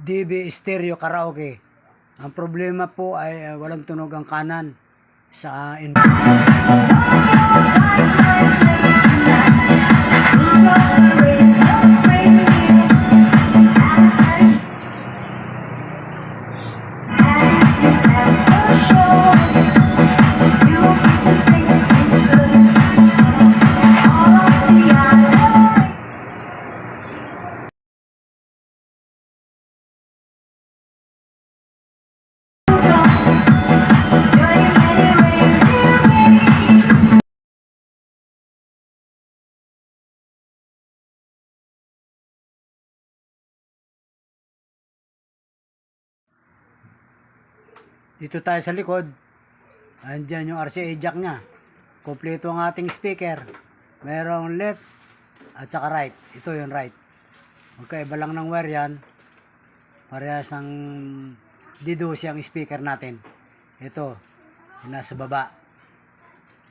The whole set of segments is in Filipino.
DB Stereo Karaoke. Ang problema po ay uh, walang tunog ang kanan sa in- Dito tayo sa likod. Andyan yung RCA jack niya. Kompleto ang ating speaker. Merong left at saka right. Ito yung right. Okay, iba lang ng wire yan. Parehas ang D12 ang speaker natin. Ito, yung nasa baba.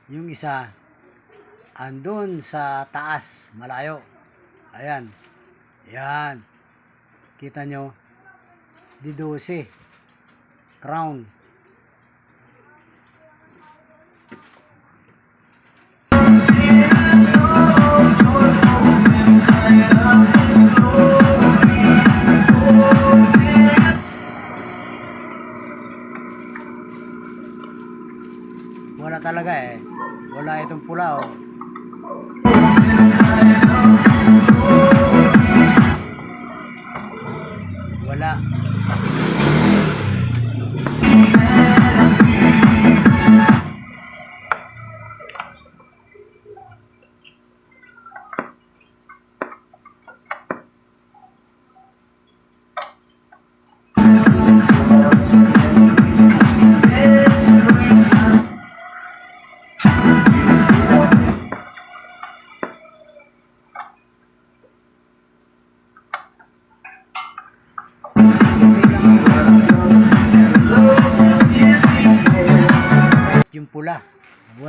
Yung isa, andun sa taas, malayo. Ayan. Yan. Kita nyo, D12. Crown. Wala talaga eh. Wala itong pula oh.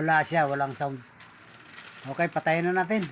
Wala siya, walang sound. Okay, patayin na natin.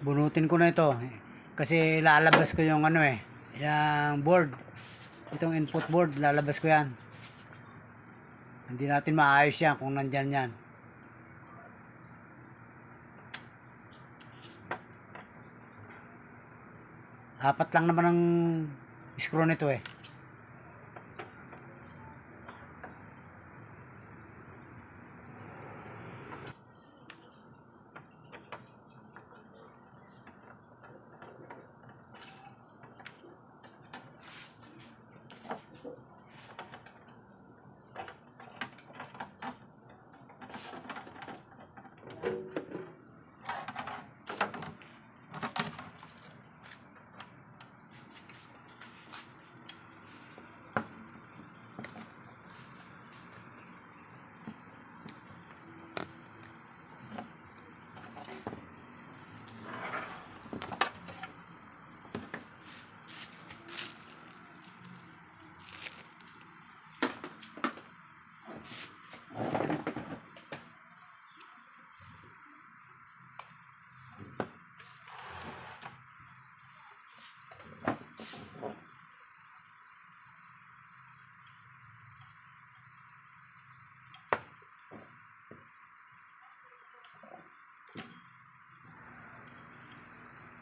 Bunutin ko na ito. Kasi lalabas ko yung ano eh. Yung board. Itong input board, lalabas ko yan. Hindi natin maayos yan kung nandyan yan. Apat lang naman ang screw nito eh.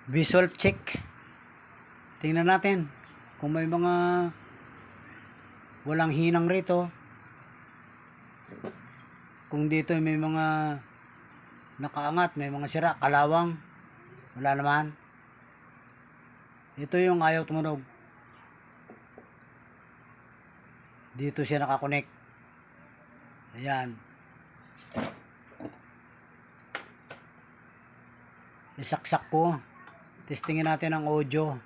Visual check. Tingnan natin kung may mga walang hinang rito. Kung dito may mga nakaangat, may mga sira, kalawang, wala naman. Ito yung ayaw tumunog. Dito siya nakakonect. Ayan. Isaksak ko. Testingin natin ang audio.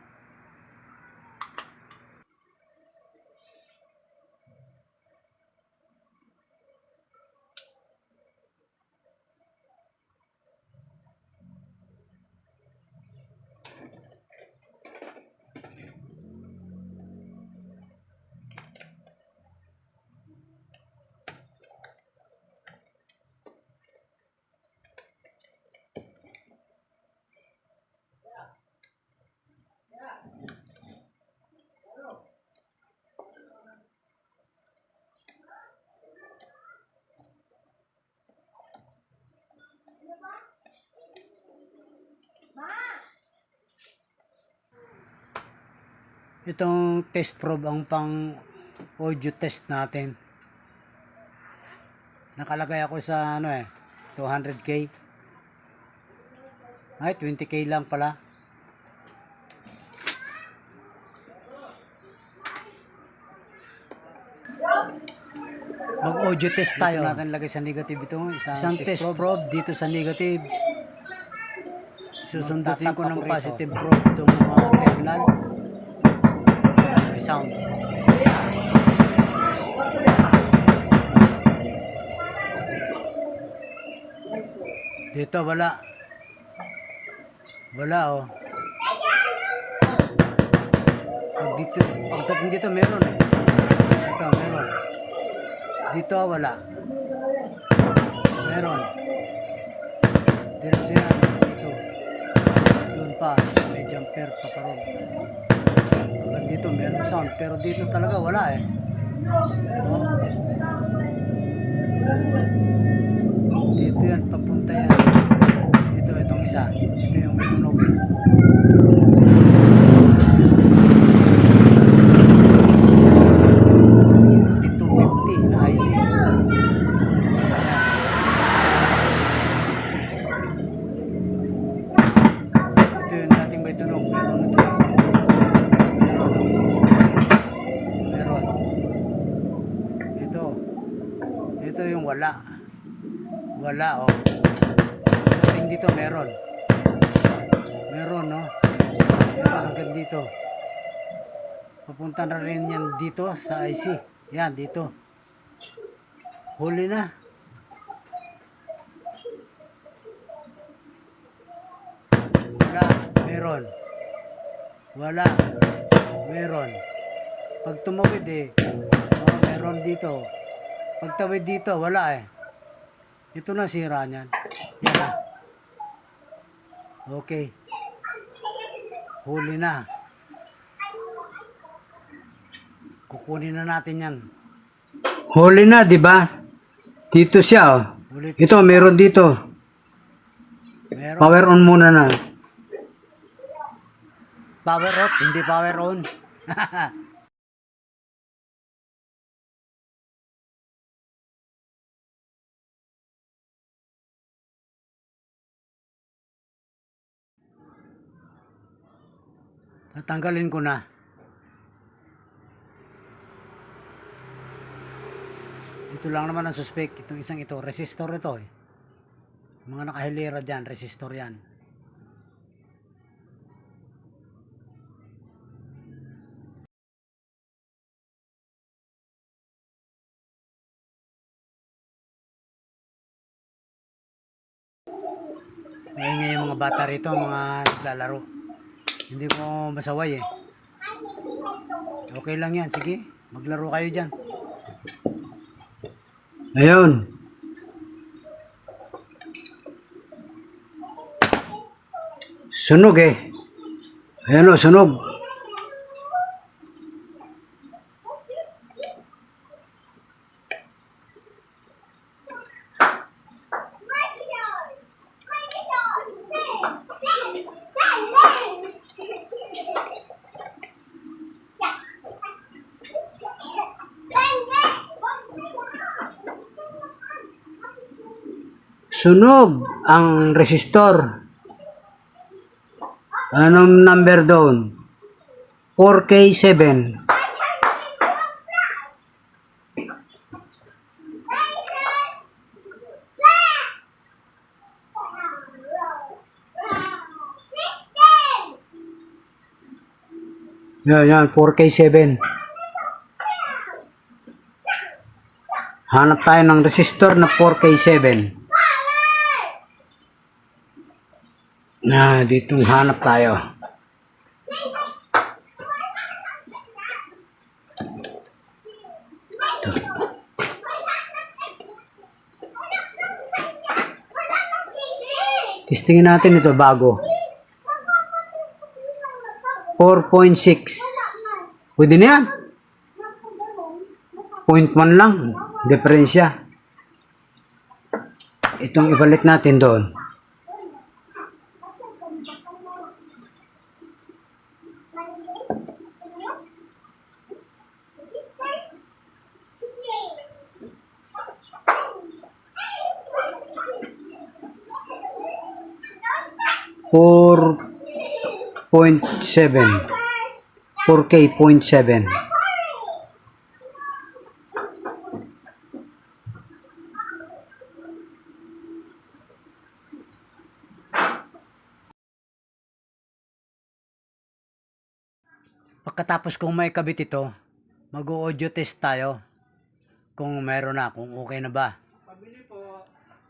Itong test probe ang pang audio test natin. Nakalagay ako sa ano eh, 200k. Ay, 20k lang pala. Mag-audio test tayo. Dito natin lagay sa negative ito. Isang, Isang test, probe. dito sa negative. Susundutin ko ng positive probe itong mga terminal. May sound. Dito wala. Wala oh. Pag dito, pag tapong dito meron eh. Ito meron. Dito wala. Meron. Dito siya. Pa. May jumper pa ron. Hanggang dito meron sound. Pero dito talaga wala eh. Oh. Dito yan. Papunta yan. Ito, itong isa. Ito yung tunog. Wala. Wala oh. Dating dito meron. Meron no. Meron agad dito. Papunta na rin yan dito sa IC. Yan, dito. Huli na. Wala. Meron. Wala. Meron. Pag tumawid eh. Oh, meron dito. Pag tawid dito, wala eh. Ito na sira niyan. Yan na. Okay. Huli na. Kukunin na natin yan. Huli na, di ba? Dito siya, oh. Ulit. Ito, meron dito. Meron. Power on muna na. Power off, hindi power on. Tatanggalin ko na. Ito lang naman ang suspect. Itong isang ito. Resistor ito eh. Mga nakahilera dyan. Resistor yan. Maingay yung mga bata rito, mga naglalaro. Hindi ko masaway eh. Okay lang yan, sige. Maglaro kayo dyan. Ayun. Sunog eh. Ayan o, sunog. Sunog ang resistor. Anong number doon? 4K7. Yan, yan, 4K7. Hanap tayo ng resistor na 4K7. Na, dito hanap tayo. Ito. Testingin natin ito bago. 4.6. Pwede na yan. 0.1 lang. Diferensya. Itong ibalik natin doon. 4.7 4K point 7 Pagkatapos kong may kabit ito, mag-audio test tayo. Kung meron na, kung okay na ba.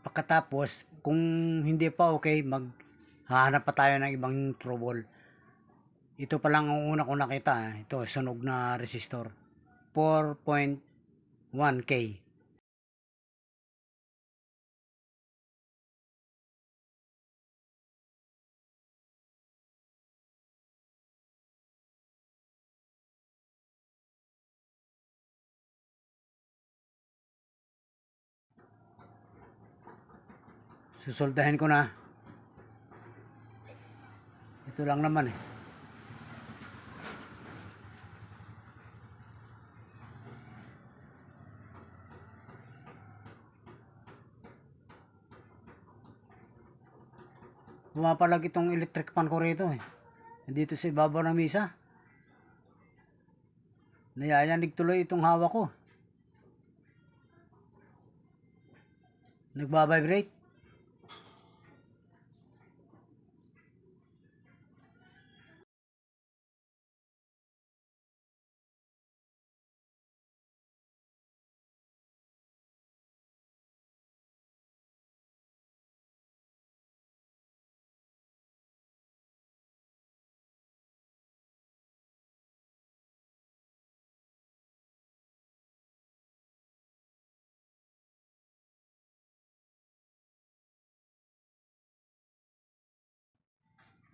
Pagkatapos, kung hindi pa okay, maghahanap pa tayo ng ibang trouble. Ito pa lang ang una kong nakita. eh. Ito, sunog na resistor. 4.1K. Susoldahin ko na. Ito lang naman eh. Pumapalag itong electric fan ko rito eh. Nandito sa ibabaw ng misa. Nayayanig tuloy itong hawak ko. Nagbabibrate.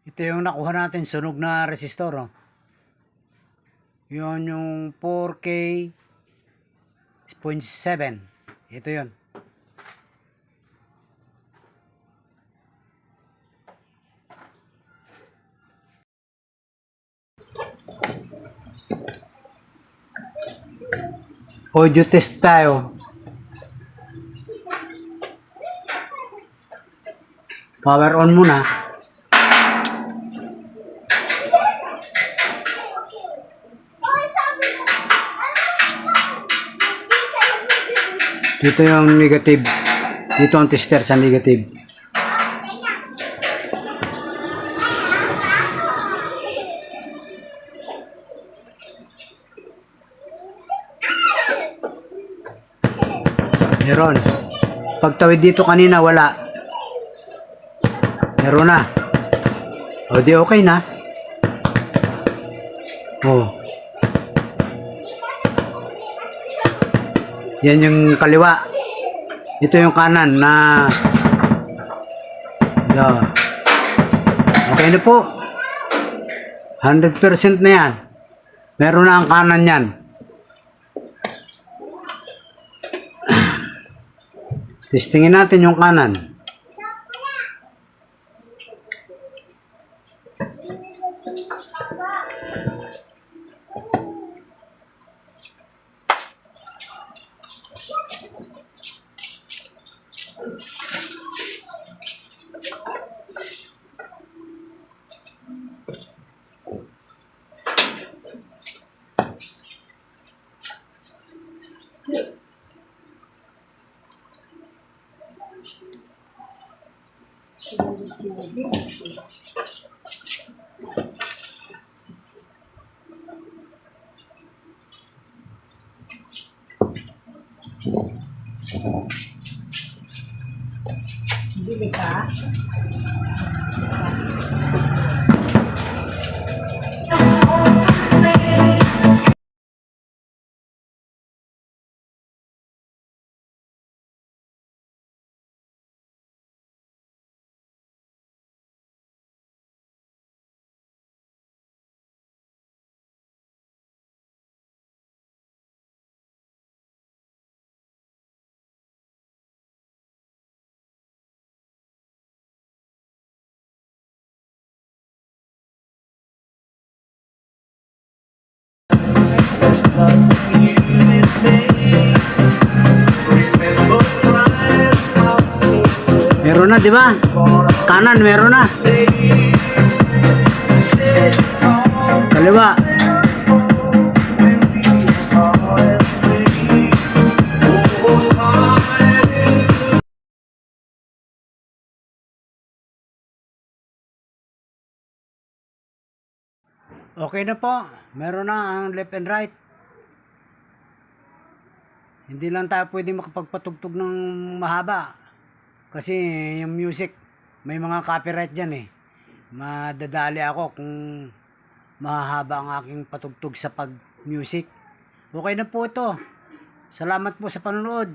Ito yung nakuha natin, sunog na resistor. Oh. Yun yung 4K 0.7. Ito yun. audio test tayo power on muna dito yung negative. Dito ang tester sa negative. Meron. Pagtawid dito kanina wala. Meron na. O di okay na. Oh yan yung kaliwa. Ito yung kanan na Yo. okay na po. 100% na yan. Meron na ang kanan yan. Testingin natin yung kanan desligar tá? Meron na di ba kanan meron na. Kaliwa. Okay na po. Meron na ang left and right. Hindi lang tayo pwede makapagpatugtog ng mahaba. Kasi yung music, may mga copyright dyan eh. Madadali ako kung mahaba ang aking patugtog sa pag-music. Okay na po ito. Salamat po sa panonood.